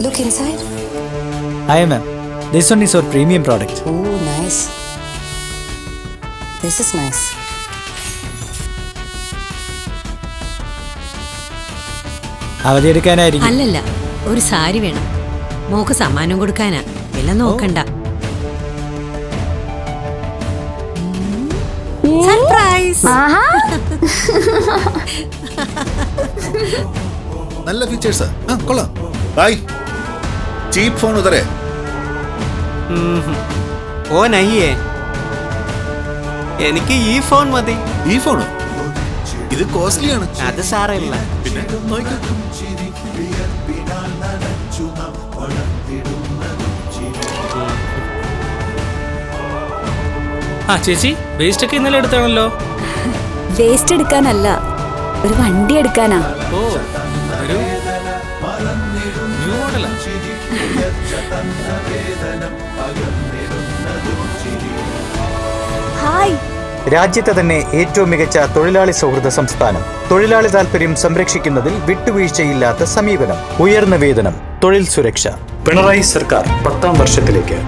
Look inside. Hi, ma'am. This one is our premium product. Oh, nice. This is nice. അവധിയെടുക്കാനായിരിക്കും അല്ലല്ല ഒരു സാരി വേണം mock സമ്മാനം കൊടുക്കാനാ വില നോക്കണ്ട സർപ്രൈസ് നല്ല ഫീച്ചേഴ്സ് ആ കൊള്ളാം ചീപ്പ് ഫോൺ ഉതരെ ഓ നയ്യേ എനിക്ക് ഈ ഫോൺ മതി. ഈ ഫോൺ ഇത് കോസ്റ്റ്ലി ആണ് അത് സാറില്ല പിന്നെ? നോക്കൂ ആ ചേച്ചി വേസ്റ്റ് ഒക്കെ ഇന്നലെ എടുത്താണല്ലോ? വേസ്റ്റ് എടുക്കാനല്ല ഒരു വണ്ടി എടുക്കാനാ. ഓ ഒരു ന്യൂ മോഡലാ ഹായ്. രാജ്യത്തെ തന്നെ ഏറ്റവും മികച്ച തൊഴിലാളി സൗഹൃദ സംസ്ഥാനം. തൊഴിലാളി താൽപര്യം സംരക്ഷിക്കുന്നതിൽ വിട്ടുവീഴ്ചയില്ലാത്ത സമീപനം ഉയർന്ന വേതനം തൊഴിൽ സുരക്ഷ. പിണറായി സർക്കാർ പത്താം വർഷത്തിലേക്ക്